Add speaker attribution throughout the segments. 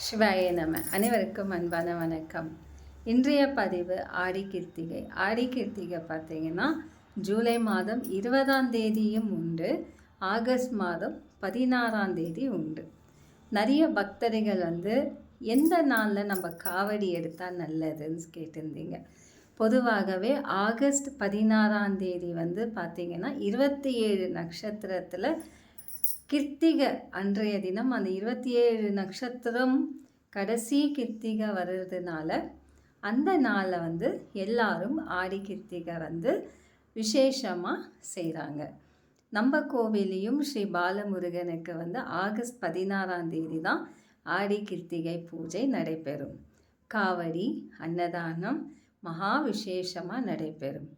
Speaker 1: சிவாய நம. அனைவருக்கும் அன்பான வணக்கம். இன்றைய பதிவு ஆடி கிருத்திகை ஆடி கிருத்திகை பார்த்தீங்கன்னா ஜூலை மாதம் இருபதாம் தேதியும் உண்டு. ஆகஸ்ட் மாதம் பதினாறாம் தேதி உண்டு. நிறைய பக்தர்கள் வந்து எந்த நாளில் நம்ம காவடி எடுத்தால் நல்லதுன்னு கேட்டிருந்தீங்க. பொதுவாகவே ஆகஸ்ட் பதினாறாம் தேதி வந்து பார்த்திங்கன்னா இருபத்தி ஏழு நட்சத்திரத்தில் கிருத்திக. அன்றைய தினம் அந்த இருபத்தி ஏழு நட்சத்திரம் கடைசி கிருத்திகை வர்றதுனால அந்த நாளில் வந்து எல்லாரும் ஆடி கிருத்திகை வந்து விசேஷமாக செய்கிறாங்க நம்ம கோவிலையும் ஸ்ரீ பாலமுருகனுக்கு வந்து ஆகஸ்ட் பதினாறாம் தேதி தான் ஆடி கிருத்திகை பூஜை நடைபெறும். காவடி அன்னதானம் மகா விசேஷமாக நடைபெறும்.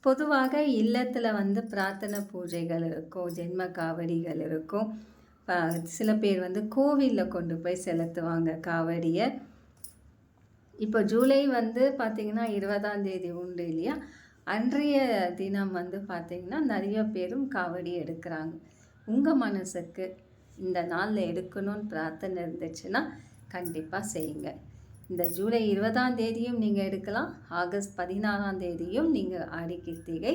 Speaker 1: பொதுவாக இல்லத்தில் வந்து பிரார்த்தனை பூஜைகள் இருக்கும் ஜென்ம காவடிகள் இருக்கும். ப- சில பேர் வந்து கோவிலில் கொண்டு போய் செலுத்துவாங்க காவடியை. இப்போ ஜூலை வந்து பார்த்திங்கன்னா இருபதாம் தேதி உண்டு இல்லையா? அன்றைய தினம் வந்து பார்த்திங்கன்னா நிறைய பேரும் காவடி எடுக்கிறாங்க. உங்கள் மனசுக்கு இந்த நாளில் எடுக்கணும்னு பிரார்த்தனை இருந்துச்சுன்னா கண்டிப்பாக செய்யுங்க. இந்த ஜூலை இருபதாம் தேதியும் நீங்கள் எடுக்கலாம். ஆகஸ்ட் பதினாறாம் தேதியும் நீங்கள் ஆடி கிருத்திகை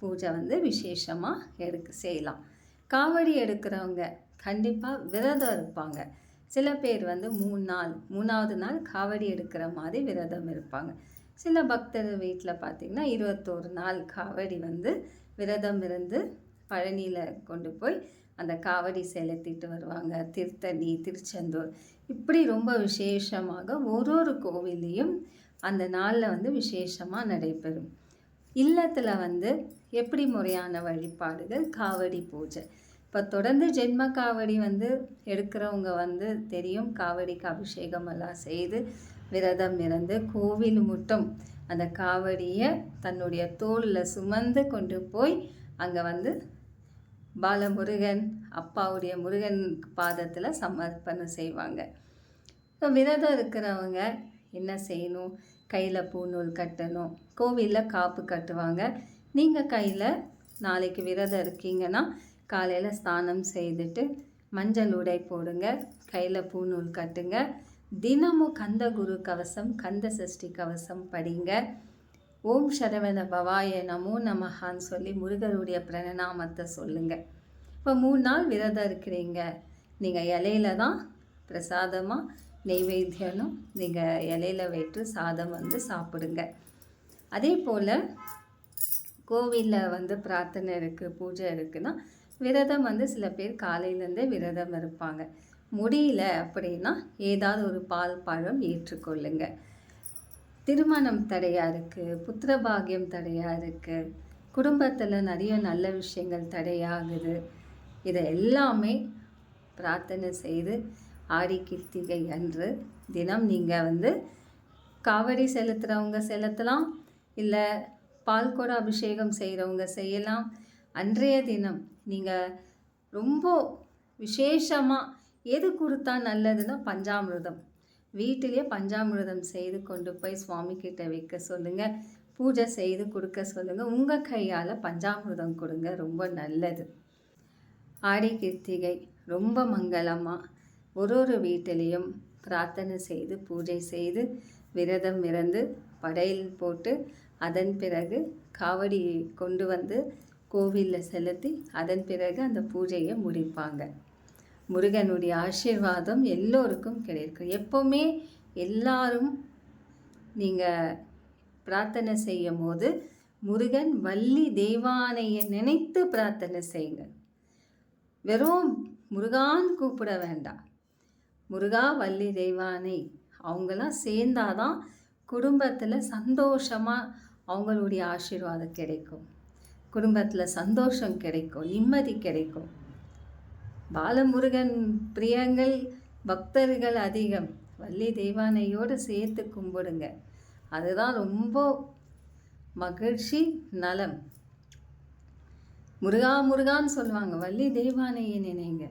Speaker 1: பூஜை வந்து விசேஷமாக எடுக்க செய்யலாம். காவடி எடுக்கிறவங்க கண்டிப்பாக விரதம் இருப்பாங்க. சில பேர் வந்து மூணு நாள் மூணாவது நாள் காவடி எடுக்கிற மாதிரி விரதம் இருப்பாங்க. சில பக்தர் வீட்டில் பார்த்திங்கன்னா இருபத்தோரு நாள் காவடி வந்து விரதம் இருந்து பழனியில் கொண்டு போய் அந்த காவடி செலுத்திட்டு வருவாங்க. திருத்தணி திருச்செந்தூர். இப்படி ரொம்ப விசேஷமாக ஒரு ஒரு கோவில்லையும் அந்த நாளில் வந்து விசேஷமாக நடைபெறும். இல்லத்தில் வந்து எப்படி முறையான வழிபாடுகள்? காவடி பூஜை. இப்போ தொடர்ந்து ஜென்ம காவடி வந்து எடுக்கிறவங்க வந்து தெரியும். காவடிக்கு அபிஷேகம் எல்லாம் செய்து விரதம் இருந்து கோவில் முட்டம் அந்த காவடியை தன்னுடைய தோளில் சுமந்து கொண்டு போய் அங்கே வந்து பாலமுருகன் அப்பாவுடைய முருகன் பாதத்தில் சமர்ப்பணம் செய்வாங்க. இப்போ விரதம் இருக்கிறவங்க என்ன செய்யணும்? கையில் பூநூல் கட்டணும். கோவிலில் காப்பு கட்டுவாங்க. நீங்கள் கையில் நாளைக்கு விரதம் இருக்கீங்கன்னா காலையில் ஸ்நானம் செய்துட்டு மஞ்சள் உடை போடுங்க. கையில் பூநூல் கட்டுங்க. தினமும் கந்த குரு கவசம் கந்த சஷ்டி கவசம் படிங்க. ஓம் சரவண பவாய நமோ நமஹான்னு சொல்லி முருகருடைய பிரணநாமத்தை சொல்லுங்கள் இப்போ மூணு நாள் விரதம் இருக்கிறீங்க. நீங்கள் இலையில தான் பிரசாதமாக நெய்வேத்தியனும் நீங்கள் இலையில வைத்து சாதம் வந்து சாப்பிடுங்க. அதே போல் கோவிலில் வந்து பிரார்த்தனை இருக்குது பூஜை இருக்குன்னா விரதம் வந்து சில பேர் காலையிலேருந்தே விரதம் இருப்பாங்க. முடியல அப்படின்னா ஏதாவது ஒரு பால் பழம் ஏற்றுக்கொள்ளுங்கள் திருமணம் தடையாக இருக்குது புத்திரபாகியம் தடையாக இருக்குது குடும்பத்தில் நிறைய நல்ல விஷயங்கள் தடையாகுது. இதை எல்லாமே பிரார்த்தனை செய்து ஆடி கிருத்திகை அன்று தினம் நீங்கள் வந்து காவடி செலுத்துகிறவங்க செலுத்தலாம் இல்லை பால்கோட அபிஷேகம் செய்கிறவங்க செய்யலாம். அன்றைய தினம் நீங்கள் ரொம்ப விசேஷமாக எது கொடுத்தா நல்லதுன்னா பஞ்சாமிர்தம். வீட்டிலேயே பஞ்சாமிர்தம் செய்து கொண்டு போய் சுவாமி கிட்ட வைக்க சொல்லுங்கள் பூஜை செய்து கொடுக்க சொல்லுங்கள் உங்கள் கையால் பஞ்சாமிர்தம் கொடுங்க. ரொம்ப நல்லது. ஆடி கிருத்திகை ரொம்ப மங்களமாக ஒரு ஒரு வீட்டிலையும் பிரார்த்தனை செய்து பூஜை செய்து விரதம் இருந்து படையல் போட்டு அதன் பிறகு காவடி கொண்டு வந்து கோவிலில் செலுத்தி அதன் பிறகு அந்த பூஜையை முடிப்பாங்க. முருகனுடைய ஆசீர்வாதம் எல்லோருக்கும் கிடைக்கும். எப்போவுமே எல்லாரும் நீங்கள் பிரார்த்தனை செய்யும் போது முருகன் வள்ளி தெய்வானையை நினைத்து பிரார்த்தனை செய்யுங்க. வெறும் முருகான் கூப்பிட வேண்டாம். முருகா வள்ளி தெய்வானை அவங்களாம் சேர்ந்தாதான் குடும்பத்தில் சந்தோஷமாக அவங்களுடைய ஆசீர்வாதம் கிடைக்கும். குடும்பத்தில் சந்தோஷம் கிடைக்கும் நிம்மதி கிடைக்கும். பாலமுருகன் பிரியங்கள் பக்தர்கள் அதிகம். வள்ளி தெய்வானையோடு சேர்த்து கும்பிடுங்க. அதுதான் ரொம்ப மகிழ்ச்சி நலம். முருகா முருகான்னு சொல்லுவாங்க. வள்ளி தெய்வானையை நினைங்க.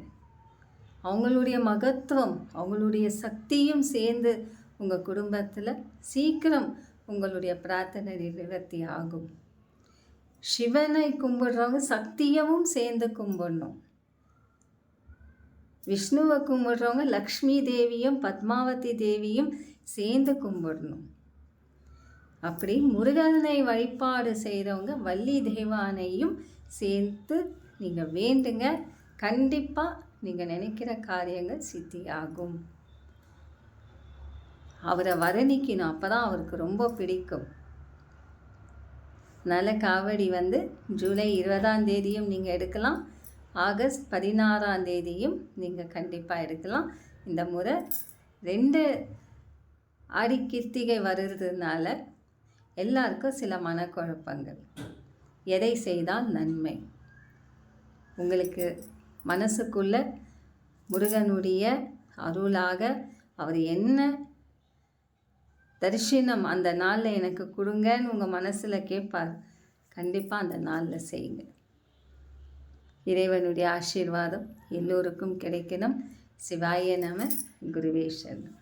Speaker 1: அவங்களுடைய மகத்துவம் அவங்களுடைய சக்தியும் சேர்ந்து உங்கள் குடும்பத்தில் சீக்கிரம் உங்களுடைய பிரார்த்தனை நிவர்த்தி ஆகும். சிவனை கும்பிடுறவங்க சக்தியவும் சேர்ந்து கும்பிடணும். விஷ்ணுவை கும்பிடுறவங்க லக்ஷ்மி தேவியும் பத்மாவதி தேவியும் சேர்ந்து கும்பிடணும். அப்படி முருகனை வழிபாடு செய்கிறவங்க வள்ளி தெய்வானையும் சேர்த்து நீங்கள் வேண்டுங்க. கண்டிப்பாக நீங்கள் நினைக்கிற காரியங்கள் சித்தியாகும். அவரை வர்ணிக்கணும். அப்போ தான் அவருக்கு ரொம்ப பிடிக்கும். நல்ல காவடி வந்து ஜூலை இருபதாம் தேதியும் நீங்கள் எடுக்கலாம். ஆகஸ்ட் பதினாறாம் தேதியும் நீங்கள் கண்டிப்பாக எடுக்கலாம். இந்த முறை ரெண்டு ஆடி கிருத்திகை வருதுனால எல்லாருக்கும் சில மனக்குழப்பங்கள். எதை செய்தால் நன்மை? உங்களுக்கு மனசுக்குள்ள முருகனுடைய அருளாக அவர் என்ன தரிசனம் அந்த நாளில் எனக்கு கொடுங்கன்னு உங்கள் மனசில் கேட்பார். கண்டிப்பாக அந்த நாளில் செய்யுங்க. இறைவனுடைய ஆசீர்வாதம் எல்லோருக்கும் கிடைக்கணும். சிவாய நம குருவே சரணம்